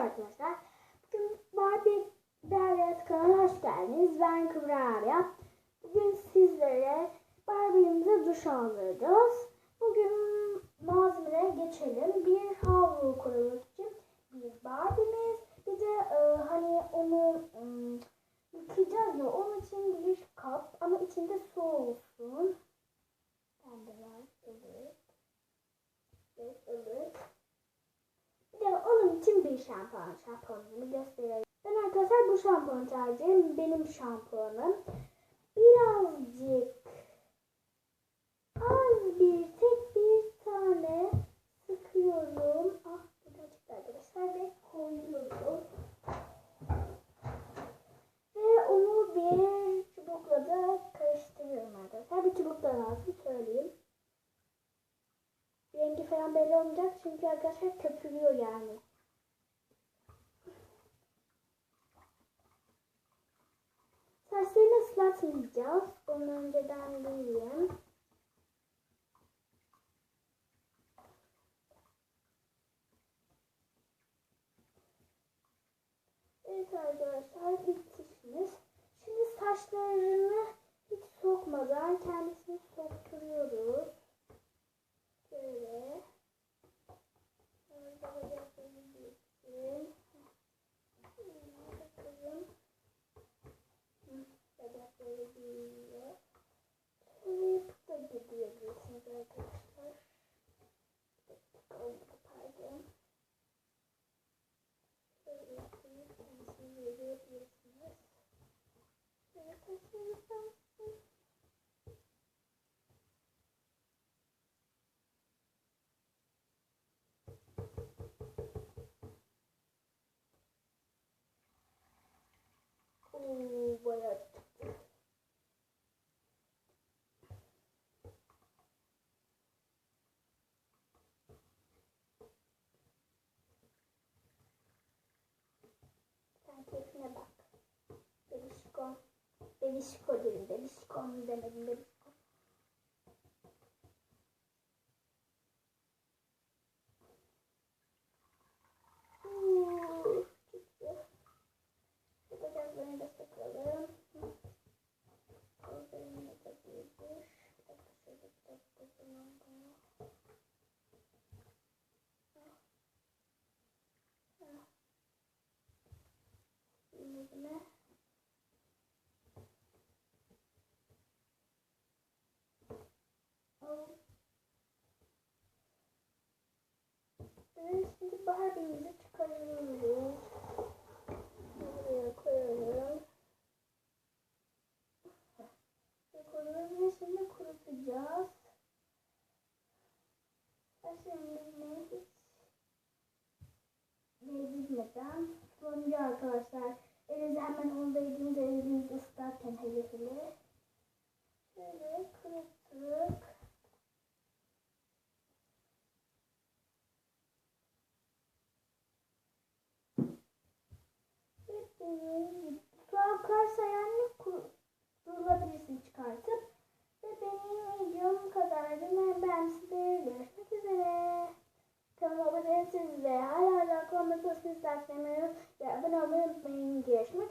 arkadaşlar. Bugün Barbie Derya kanalına hoş geldiniz. Ben Arya. Bugün sizlere Barbie'mize duş aldıracağız. Bugün malzemelere geçelim. Bir havlu koymak için bir Barbie'miz. Bir de e, hani onu e, yıkayacağız ya onun için bir kap ama içinde su olsun. Bende var. Evet. Evet, evet. Bir de onun için bir şampuan. Şampuanımı göstereyim. Ben arkadaşlar bu şampuanı tercihim. Benim şampuanım. Birazcık az bir tek bir tane sıkıyorum. Ah burada çıktı arkadaşlar ve koyuyorum. Ve onu bir çubukla da karıştırıyorum arkadaşlar. Bir çubuk da lazım söyleyeyim. Rengi falan belli olmayacak çünkü arkadaşlar köpürüyor yani. Saçlarını ıslatmayacağız. Onu önceden bileyim. Evet arkadaşlar bittişiniz. Şimdi saçlarını hiç sokmadan kendisini sokturuyoruz. Yapıp da gidiyorsunuz arkadaşlar. Bir Bebişko dedim. Bebişko mu demedim. Bir dur. Bir dakika şöyle bir dakika zaman bana. Ah. Ah. Yüzüme. Oh. Evet, şimdi Barbie'mizi çıkarıyoruz. Buraya koyalım. Koyuyoruz ve şimdi kurutacağız. Saçlarımızı hiç değdirmeden sonuncu arkadaşlar. Elinizi hemen onu değdiğinizde elinizi ıslatken hele hele. Şöyle kuruttuk. Su akarsa yani kurulabilirsin çıkartıp. Ve benim videom kadardı. Ben, ben size görüşmek üzere. Kanalıma abone değilseniz ve hala hala konuda sizler sevmeyi ve abone olmayı unutmayın. Görüşmek.